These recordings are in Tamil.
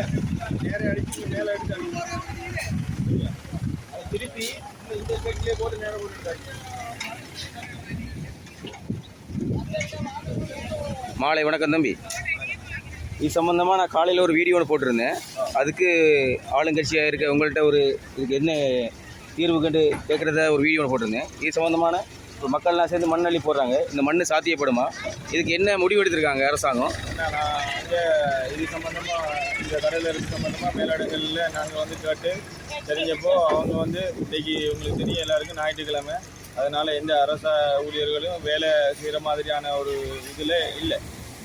அடிச்சு மேலே அதை திருப்பி இந்த சைட்லேயே போட்டு நேரம் போட்டுட்டாங்க மாலை வணக்கம் தம்பி. இது சம்மந்தமாக நான் காலையில் ஒரு வீடியோ ஒன்று போட்டிருந்தேன். அதுக்கு ஆளுங்கட்சியாக இருக்க உங்கள்கிட்ட ஒரு இதுக்கு என்ன தீர்வு கண்டு கேட்குறத ஒரு வீடியோ ஒன்று போட்டிருந்தேன். இது சம்மந்தமான இப்போ மக்கள்லாம் சேர்ந்து மண் அள்ளி போடுறாங்க. இந்த மண் சாத்தியப்படுமா? இதுக்கு என்ன முடிவு எடுத்திருக்காங்க அரசாங்கம்? ஏன்னா நான் இது சம்மந்தமாக இந்த கடையில் இருக்க சம்மந்தமாக மேலாடுகளில் நாங்கள் வந்து கேட்டு தெரிஞ்சப்போ அவங்க வந்து இன்னைக்கு உங்களுக்கு தெரியும் எல்லாருக்கும் ஞாயிற்றுக்கிழமை. அதனால் எந்த அரச ஊழியர்களும் வேலை செய்கிற மாதிரியான ஒரு இதில் இல்லை.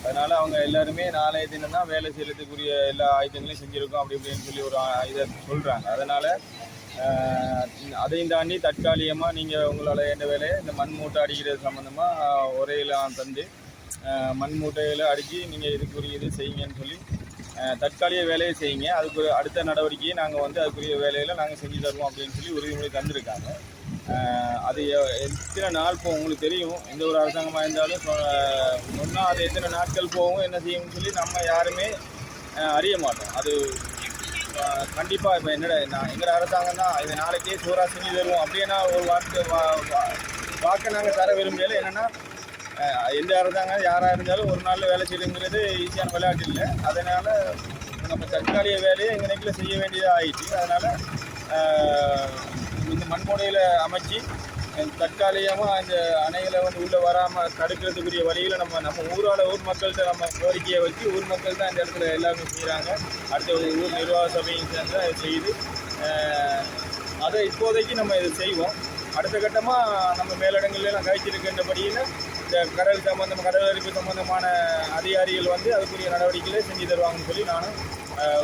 அதனால் அவங்க எல்லாருமே நாளைய தினம் தான் வேலை செய்யறதுக்குரிய எல்லா ஆயுதங்களையும் செஞ்சுருக்கோம் அப்படி இப்படின்னு சொல்லி ஒரு இதை சொல்கிறாங்க அதனால் அதையும் தாண்டி தற்காலிகமாக நீங்கள் உங்களால் என்ன வேலையை இந்த மண் மூட்டை அடிக்கிறது சம்மந்தமாக உரையெல்லாம் தந்து மண் மூட்டையில் அடித்து நீங்கள் இதுக்குரிய இது செய்யுங்கன்னு சொல்லி தற்காலிக வேலையை செய்யுங்க. அதுக்கு அடுத்த நடவடிக்கையை நாங்கள் வந்து அதுக்குரிய வேலையில் நாங்கள் செஞ்சு தருவோம் அப்படின்னு சொல்லி உறுதிமொழி தந்திருக்காங்க. அது எத்தனை நாள் போகும் உங்களுக்கு தெரியும். எந்த ஒரு அரசாங்கமாக இருந்தாலும் சொன்னால் அது எத்தனை நாட்கள் போகும் என்ன செய்யும்னு சொல்லி நம்ம யாருமே அறிய மாட்டோம். அது கண்டிப்பாக இப்போ என்னோட நான் எங்கள் அரசாங்கம் தான் இது நாளைக்கே சூறா செஞ்சு தருவோம். அப்படின்னா ஒரு வார்த்தை வா- வாக்கை நாங்கள் தர விரும்பல என்னென்னா எந்த அரசாங்கம் யாராக இருந்தாலும் ஒரு நாளில் வேலை செய்யுங்கிறது ஈஸியான விளையாட்டு இல்லை. அதனால் நம்ம தற்காலிக வேலையை எங்கனைக்குள்ள செய்ய வேண்டியதாக ஆயிடுச்சு. அதனால் இந்த மண்முனையில் அமைச்சு தற்காலிகமாக அந்த அணைகளை வந்து உள்ளே வராமல் தடுக்கிறதுக்குரிய வழியில் நம்ம நம்ம ஊரோட ஊர் மக்கள்கிட்ட நம்ம கோரிக்கையை வச்சு ஊர் மக்கள் தான் இந்த இடத்துல எல்லாமே செய்கிறாங்க அடுத்த ஊர் நிர்வாக சபையும் சேர்ந்து அதை செய்து அதை இப்போதைக்கு நம்ம இதை செய்வோம். அடுத்த கட்டமாக நம்ம மேலிடங்கள்லாம் கழிச்சிருக்கின்றபடியில் இந்த கடல் சம்பந்தம் கடல் அரிப்பு சம்பந்தமான அதிகாரிகள் வந்து அதுக்குரிய நடவடிக்கைகளை செஞ்சு தருவாங்கன்னு சொல்லி நானும்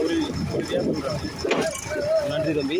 உறுதி உறுதியாக சொல்கிறேன் நன்றி தம்பி.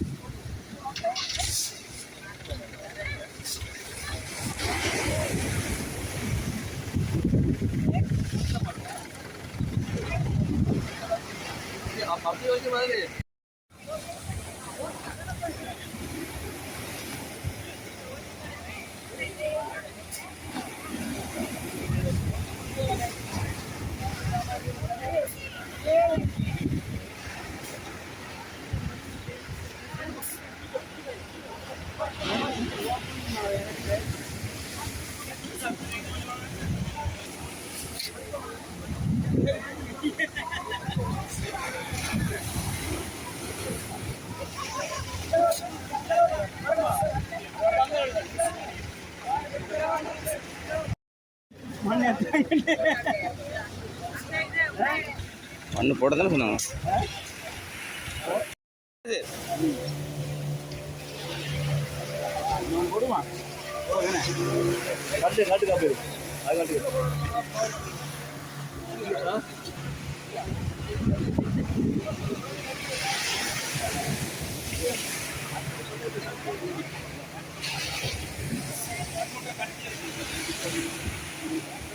தெரியுமேங்க மண்ணு போட தானே சொன்னாங்க. போடுவான் கட்டு